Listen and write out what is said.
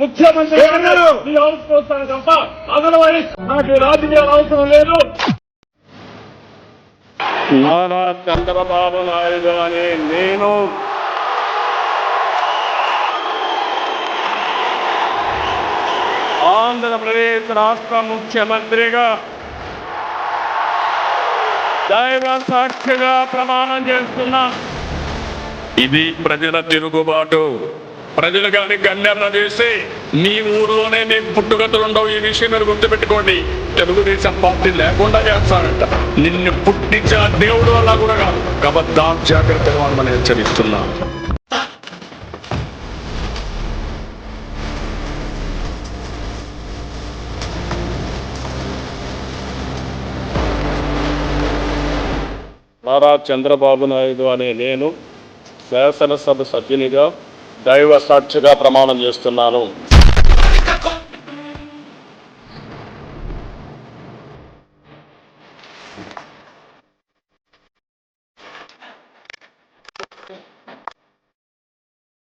ముఖ్యమంత్రి గారు మీ తప్ప నాకు రాజకీయాలు అవసరం లేదు. నారా చంద్రబాబు నాయుడు అని నేను ఆంధ్రప్రదేశ్ రాష్ట్ర ముఖ్యమంత్రిగా దైవ సాక్షిగా ప్రమాణం చేస్తున్నా. ఇది ప్రజల తిరుగుబాటు. ప్రజలు కానీ గణ్యత చేసి మీ ఊరిలోనే మీకు పుట్టుగతులు ఉండవు. ఈ విషయం మీరు గుర్తుపెట్టుకోండి. తెలుగుదేశం పార్టీ లేకుండా చేస్తానంట నిన్ను పుట్టించిన దేవుడు వల్ల కూడా కాదు. కబద్దా జాగ్రత్తగా మనం హెచ్చరిస్తున్నా. నారా చంద్రబాబు నాయుడు అనే నేను శాసనసభ సభ్యునిగా దైవ సాక్షిగా ప్రమాణం చేస్తున్నాను.